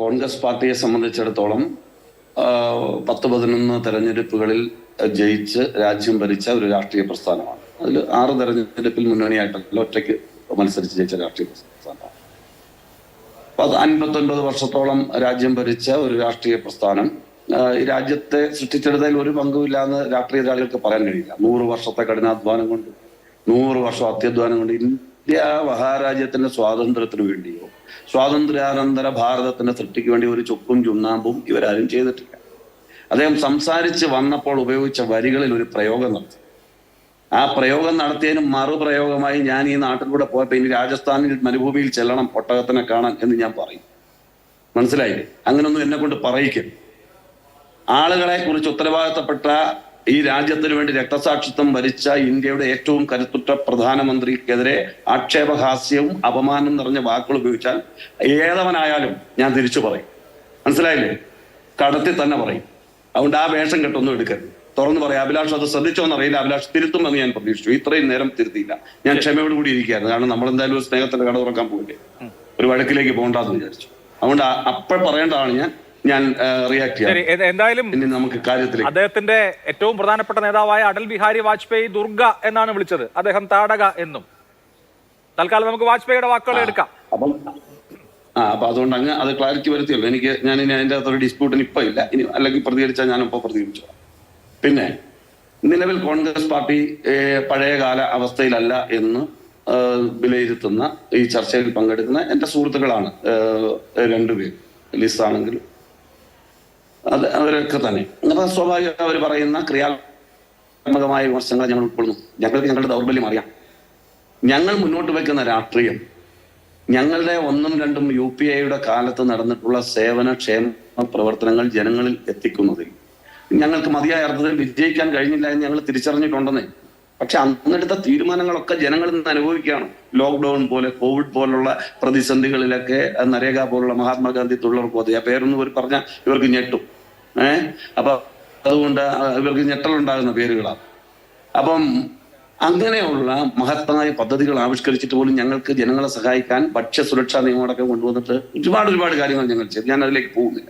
കോൺഗ്രസ് പാർട്ടിയെ സംബന്ധിച്ചിടത്തോളം പത്ത് പതിനൊന്ന് തെരഞ്ഞെടുപ്പുകളിൽ ജയിച്ച് രാജ്യം ഭരിച്ച ഒരു രാഷ്ട്രീയ പ്രസ്ഥാനമാണ്. അതിൽ ആറ് തെരഞ്ഞെടുപ്പിൽ മുന്നണിയായിട്ടല്ല ഒറ്റയ്ക്ക് മത്സരിച്ച് ജയിച്ച രാഷ്ട്രീയ പ്രസ്ഥാനമാണ്. പത് അൻപത്തൊൻപത് വർഷത്തോളം രാജ്യം ഭരിച്ച ഒരു രാഷ്ട്രീയ പ്രസ്ഥാനം. ഈ രാജ്യത്തെ സൃഷ്ടിച്ചെടുത്തതിൽ ഒരു പങ്കുമില്ലാന്ന് രാഷ്ട്രീയ എതിരാളികൾക്ക് പറയാൻ കഴിയില്ല. നൂറ് വർഷത്തെ കഠിനാധ്വാനം കൊണ്ട് നൂറ് വർഷം അത്യധ്വാനം കൊണ്ട് ഇന്ത്യ മഹാരാജ്യത്തിന്റെ സ്വാതന്ത്ര്യത്തിന് വേണ്ടിയോ സ്വാതന്ത്ര്യാനന്തര ഭാരതത്തിന്റെ സൃഷ്ടിക്ക് വേണ്ടി ഒരു ചുക്കും ചുണ്ണാമ്പും ഇവരാരും ചെയ്തിട്ടില്ല. അദ്ദേഹം സംസാരിച്ച് വന്നപ്പോൾ ഉപയോഗിച്ച വരികളിൽ ഒരു പ്രയോഗം നടത്തി. ആ പ്രയോഗം നടത്തിയതിന് മറുപ്രയോഗമായി ഞാൻ ഈ നാട്ടിലൂടെ പോയപ്പോ ഇനി രാജസ്ഥാനിൽ മരുഭൂമിയിൽ ചെല്ലണം ഒട്ടകത്തിനെ കാണാൻ എന്ന് ഞാൻ പറയും. മനസ്സിലായില്ലേ? അങ്ങനൊന്നും എന്നെ കൊണ്ട് പറയിക്കും ആളുകളെ കുറിച്ച് ഉത്തരവാദിത്തപ്പെട്ട ഈ രാജ്യത്തിന് വേണ്ടി രക്തസാക്ഷിത്വം വരിച്ച ഇന്ത്യയുടെ ഏറ്റവും കരുത്തുറ്റ പ്രധാനമന്ത്രിക്കെതിരെ ആക്ഷേപഹാസ്യവും അപമാനം നിറഞ്ഞ വാക്കുകൾ ഉപയോഗിച്ചാൽ ഏതവനായാലും ഞാൻ തിരിച്ചു പറയും. മനസ്സിലായില്ലേ? കടത്തി തന്നെ പറയും. അതുകൊണ്ട് ആ വേഷം കെട്ടൊന്നും എടുക്കരുത്. തുറന്നു പറയാം അഭിലാഷ് അത് ശ്രദ്ധിച്ചോന്ന് അറിയില്ല അഭിലാഷ് തിരുത്തുമെന്ന് ഞാൻ പ്രതീക്ഷിച്ചു. ഇത്രയും നേരം തിരുത്തിയില്ല. ഞാൻ ക്ഷമയോട് കൂടി ഇരിക്കുകയായിരുന്നു. കാരണം നമ്മൾ എന്തായാലും ഒരു സ്നേഹത്തിന്റെ കട തുറക്കാൻ പോയില്ലേ ഒരു വഴക്കിലേക്ക് പോകണ്ടെന്ന് വിചാരിച്ചു. അതുകൊണ്ട് അപ്പോൾ പറയേണ്ടതാണ് ഞാൻ ഞാൻ റിയാക്ട് ചെയ്യാം. എന്തായാലും നമുക്ക് കാര്യത്തിൽ അദ്ദേഹത്തിന്റെ ഏറ്റവും പ്രധാനപ്പെട്ട നേതാവായ അടൽ ബിഹാരി വാജ്പേയി ദുർഗ എന്നാണ് വിളിച്ചത്. അദ്ദേഹം താടക എന്നും. തൽക്കാലം നമുക്ക് വാജ്പേയിയുടെ വാക്കുകൾ എടുക്കാം. അപ്പം ആ അപ്പൊ അതുകൊണ്ട് അങ്ങ് അത് ക്ലാരിറ്റി വരുത്തിയല്ലോ എനിക്ക് ഞാൻ ഇനി അതിന്റെ അകത്തൊരു ഡിസ്പ്യൂട്ടിന് ഇപ്പൊ ഇല്ല. ഇനി അല്ലെങ്കിൽ പ്രതികരിച്ചാൽ ഞാനിപ്പോ പ്രതികരിച്ചു പിന്നെ നിലവിൽ കോൺഗ്രസ് പാർട്ടി പഴയകാല അവസ്ഥയിലല്ല എന്ന് വിലയിരുത്തുന്ന ഈ ചർച്ചയിൽ പങ്കെടുക്കുന്ന എന്റെ സുഹൃത്തുക്കളാണ് രണ്ടുപേർ. ലിസ് ആണെങ്കിലും അത് അവരൊക്കെ തന്നെ. അപ്പൊ സ്വാഭാവികം അവർ പറയുന്ന ക്രിയാത്മകമായ വിമർശനങ്ങൾ ഞങ്ങൾ ഉൾക്കൊള്ളുന്നു. ഞങ്ങൾക്ക് ഞങ്ങളുടെ ദൗർബല്യം അറിയാം. ഞങ്ങൾ മുന്നോട്ട് വെക്കുന്ന രാഷ്ട്രീയം ഞങ്ങളുടെ ഒന്നും രണ്ടും യു പി ഐയുടെ കാലത്ത് നടന്നിട്ടുള്ള സേവന ക്ഷേമ പ്രവർത്തനങ്ങൾ ജനങ്ങളിൽ എത്തിക്കുന്നതിൽ. ഞങ്ങൾക്ക് മതിയായ അർത്ഥത്തിൽ വിജയിക്കാൻ കഴിഞ്ഞില്ല എന്ന് ഞങ്ങൾ തിരിച്ചറിഞ്ഞിട്ടുണ്ടെന്നേ. പക്ഷെ അന്നെടുത്ത തീരുമാനങ്ങളൊക്കെ ജനങ്ങളിൽ നിന്ന് അനുഭവിക്കുകയാണ്. ലോക്ക്ഡൌൺ പോലെ കോവിഡ് പോലുള്ള പ്രതിസന്ധികളിലൊക്കെ നരേഗ പോലുള്ള മഹാത്മാഗാന്ധി തൊഴിലുറപ്പ് പദ്ധതി ആ പേരൊന്നും ഇവർ പറഞ്ഞാൽ ഇവർക്ക് ഞെട്ടും. ഏഹ് അപ്പൊ അതുകൊണ്ട് ഇവർക്ക് ഞെട്ടലുണ്ടാകുന്ന പേരുകളാണ് അപ്പം അങ്ങനെയുള്ള മഹത്തായ പദ്ധതികൾ ആവിഷ്കരിച്ചിട്ട് പോലും ഞങ്ങൾക്ക് ജനങ്ങളെ സഹായിക്കാൻ ഭക്ഷ്യ സുരക്ഷാ നിയമമടക്കം കൊണ്ടുവന്നിട്ട് ഒരുപാട് ഒരുപാട് കാര്യങ്ങൾ ഞങ്ങൾ ചെയ്തു. ഞാൻ അതിലേക്ക് പോകുന്നില്ല.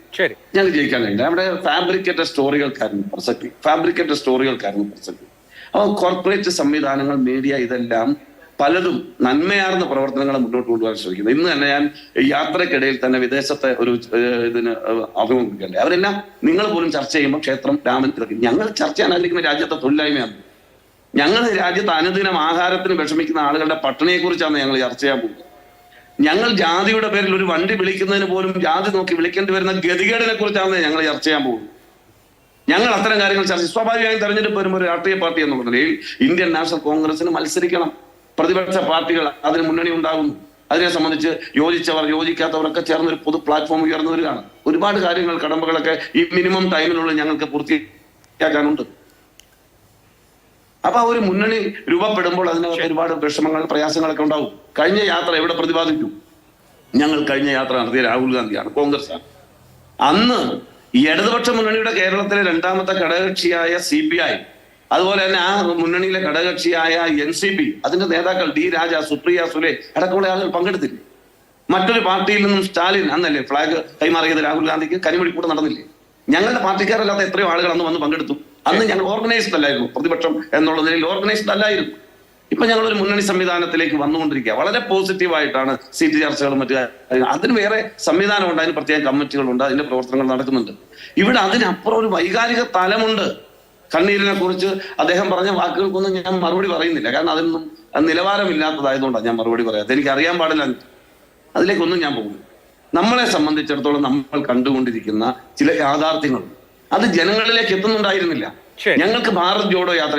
ഞങ്ങൾ ജയിക്കാൻ കഴിഞ്ഞില്ല അവിടെ ഫാബ്രിക്കേറ്റഡ് സ്റ്റോറികൾക്കായിരുന്നു പ്രസക്തി. ഫാബ്രിക്കേറ്റഡ് സ്റ്റോറികൾക്കായിരുന്നു പ്രസക്തി. അപ്പോൾ കോർപ്പറേറ്റ് സംവിധാനങ്ങൾ മീഡിയ ഇതെല്ലാം പലതും നന്മയാർന്ന പ്രവർത്തനങ്ങൾ മുന്നോട്ട് കൊണ്ടുപോകാൻ ശ്രമിക്കുന്നത് ഇന്ന് തന്നെ ഞാൻ യാത്രക്കിടയിൽ തന്നെ വിദേശത്തെ ഒരു ഇതിന് അഭിമുഖിക്കണ്ടേ അവരെല്ലാം നിങ്ങൾ പോലും ചർച്ച ചെയ്യുമ്പോൾ ക്ഷേത്രം രാമൻ ഇതൊക്കെ ഞങ്ങൾ ചർച്ച ചെയ്യാൻ ആഗ്രഹിക്കുന്ന രാജ്യത്തെ തൊഴിലായ്മയാണ് ഞങ്ങൾ രാജ്യത്ത് അനുദിനം ആഹാരത്തിന് വിഷമിക്കുന്ന ആളുകളുടെ പട്ടണിയെക്കുറിച്ചാണ് ഞങ്ങൾ ചർച്ച ചെയ്യാൻ പോകുന്നത്. ഞങ്ങൾ ജാതിയുടെ പേരിൽ ഒരു വണ്ടി വിളിക്കുന്നതിന് പോലും ജാതി നോക്കി വിളിക്കേണ്ടി വരുന്ന ഗതികേടിനെ കുറിച്ചാണ് ഞങ്ങൾ ചർച്ച ചെയ്യാൻ പോകുന്നത്. ഞങ്ങൾ അത്തരം കാര്യങ്ങൾ ചർച്ച സ്വാഭാവികമായും തെരഞ്ഞെടുപ്പ് വരുമ്പോൾ ഒരു രാഷ്ട്രീയ പാർട്ടി എന്നുള്ള നിലയിൽ ഇന്ത്യൻ നാഷണൽ കോൺഗ്രസിന് മത്സരിക്കണം. പ്രതിപക്ഷ പാർട്ടികൾ അതിന് മുന്നണി ഉണ്ടാകുന്നു. അതിനെ സംബന്ധിച്ച് യോജിച്ചവർ യോജിക്കാത്തവരൊക്കെ ചേർന്ന് ഒരു പൊതു പ്ലാറ്റ്ഫോം ഉയർന്നു വരികയാണ് ഒരുപാട് കാര്യങ്ങൾ കടമ്പകളൊക്കെ ഈ മിനിമം ടൈമിനുള്ളിൽ ഞങ്ങൾക്ക് പൂർത്തിയാക്കാനുണ്ട്. അപ്പൊ ആ ഒരു മുന്നണി രൂപപ്പെടുമ്പോൾ അതിനകത്ത് ഒരുപാട് വിഷമങ്ങൾ പ്രയാസങ്ങളൊക്കെ ഉണ്ടാവും. കഴിഞ്ഞ യാത്ര എവിടെ പ്രതിപാദിച്ചു? ഞങ്ങൾ കഴിഞ്ഞ യാത്ര നടത്തിയ രാഹുൽ ഗാന്ധിയാണ് കോൺഗ്രസ് ആണ് അന്ന് ഇടതുപക്ഷ മുന്നണിയുടെ കേരളത്തിലെ രണ്ടാമത്തെ ഘടകകക്ഷിയായ സി പി ഐ അതുപോലെ തന്നെ ആ മുന്നണിയിലെ ഘടകകക്ഷിയായ എൻ സി പി അതിന്റെ നേതാക്കൾ ഡി രാജ സുപ്രിയ സുലെ അടക്കമുള്ള ആളുകൾ പങ്കെടുത്തില്ലേ? മറ്റൊരു പാർട്ടിയിൽ നിന്നും സ്റ്റാലിൻ അന്നല്ലേ ഫ്ളാഗ് കൈമാറിയത് രാഹുൽ ഗാന്ധിക്ക് കരിമണിക്കൂട് നടന്നില്ലേ? ഞങ്ങളുടെ പാർട്ടിക്കാരല്ലാത്ത എത്രയോ ആളുകൾ അന്ന് വന്ന് പങ്കെടുത്തു. അന്ന് ഞങ്ങൾ ഓർഗനൈസ്ഡ് അല്ലായിരുന്നു പ്രതിപക്ഷം എന്നുള്ള നിലയിൽ ഓർഗനൈസ്ഡ് അല്ലായിരുന്നു. ഇപ്പൊ ഞങ്ങൾ ഒരു മുന്നണി സംവിധാനത്തിലേക്ക് വന്നുകൊണ്ടിരിക്കുക. വളരെ പോസിറ്റീവായിട്ടാണ് സീറ്റ് ചർച്ചകളും മറ്റു. അതിന് വേറെ സംവിധാനമുണ്ട് അതിന് പ്രത്യേക കമ്മിറ്റികളുണ്ട് അതിന്റെ പ്രവർത്തനങ്ങൾ നടക്കുന്നുണ്ട്. ഇവിടെ അതിനപ്പുറം ഒരു വൈകാരിക തലമുണ്ട്. കണ്ണീരിനെ കുറിച്ച് അദ്ദേഹം പറഞ്ഞ വാക്കുകൾക്കൊന്നും ഞാൻ മറുപടി പറയുന്നില്ല. കാരണം അതൊന്നും നിലവാരമില്ലാത്തതായതുകൊണ്ടാണ് ഞാൻ മറുപടി പറയാത്തത്. എനിക്ക് അറിയാൻ പാടില്ല. അതിലേക്കൊന്നും ഞാൻ പോകുന്നു നമ്മളെ സംബന്ധിച്ചിടത്തോളം നമ്മൾ കണ്ടുകൊണ്ടിരിക്കുന്ന ചില യാഥാർത്ഥ്യങ്ങളുണ്ട് അത് ജനങ്ങളിലേക്ക് എത്തുന്നുണ്ടായിരുന്നില്ല. ഞങ്ങൾക്ക് ഭാരത് ജോഡോ യാത്ര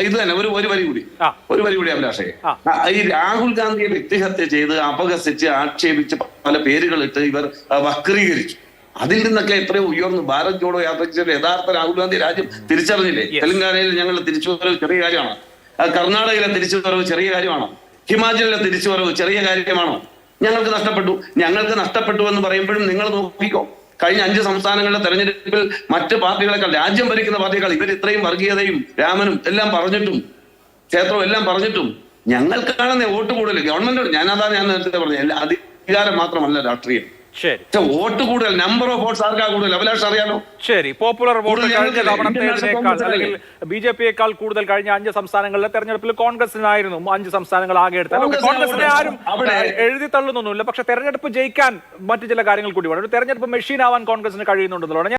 ഇത് തന്നെ ഒരു ഒരു വരി കൂടി. ഒരു വരി കൂടി അഭിലാഷേ. ആ. ആ, ഈ രാഹുൽ ഗാന്ധിയെ വ്യക്തിഹത്യ ചെയ്ത് അപഹസിച്ച് ആക്ഷേപിച്ച് പല പേരുകളിട്ട് ഇവർ വക്രീകരിച്ചു. അതിൽ നിന്നൊക്കെ എത്രയോ ഉയർന്നു. ഭാരത് ജോഡോ യാത്രയ്ക്ക് യഥാർത്ഥ രാഹുൽ ഗാന്ധി രാജ്യം തിരിച്ചറിഞ്ഞില്ലേ. തെലങ്കാനയിൽ ഞങ്ങൾ തിരിച്ചുവരവ് ചെറിയ കാര്യമാണ്. കർണാടകയിലെ തിരിച്ചു വരവ് ചെറിയ കാര്യമാണോ. ഹിമാചലിലെ തിരിച്ചു വരവ് ചെറിയ കാര്യമാണോ. ഞങ്ങൾക്ക് നഷ്ടപ്പെട്ടു. ഞങ്ങൾക്ക് നഷ്ടപ്പെട്ടു എന്ന് പറയുമ്പോഴും നിങ്ങൾ നോക്കിക്കോ. കഴിഞ്ഞ അഞ്ച് സംസ്ഥാനങ്ങളിലെ തെരഞ്ഞെടുപ്പിൽ മറ്റ് പാർട്ടികളെക്കാൾ രാജ്യം ഭരിക്കുന്ന പാർട്ടികൾ ഇവർ ഇത്രയും വർഗീയതയും രാമനും എല്ലാം പറഞ്ഞിട്ടും ക്ഷേത്രവും എല്ലാം പറഞ്ഞിട്ടും. ഞങ്ങൾക്കാണ് വോട്ട് കൂടുതൽ. ഗവൺമെന്റ് ഞാനതാണ് ഞാൻ നേരത്തെ പറഞ്ഞത്. അധികാരം മാത്രമല്ല രാഷ്ട്രീയം. ശരി. വോട്ട് കൂടുതൽ നമ്പർ ഓഫ് വോട്ട്സ് ആർക്കാ കൂടുതൽ? അഭിലാഷ് അറിയാലോ? ശരി പോപ്പുലർ വോട്ട് കഴിഞ്ഞ തവണത്തേതിനേക്കാൾ അല്ലെങ്കിൽ ബി ജെ പിയേക്കാൾ കൂടുതൽ കഴിഞ്ഞ അഞ്ച് സംസ്ഥാനങ്ങളിലെ തെരഞ്ഞെടുപ്പിൽ കോൺഗ്രസിനായിരുന്നു. അഞ്ച് സംസ്ഥാനങ്ങൾ ആകെ എടുത്താൽ കോൺഗ്രസിനെ ആരും അവിടെ- എഴുതി തള്ളുന്നൊന്നുമില്ല. പക്ഷെ തെരഞ്ഞെടുപ്പ് ജയിക്കാൻ മറ്റു ചില കാര്യങ്ങൾ കൂടി വേണം. ഒരു തെരഞ്ഞെടുപ്പ് മെഷീൻ ആവാൻ കോൺഗ്രസിന് കഴിയുന്നുണ്ടെന്നുള്ളതാണ്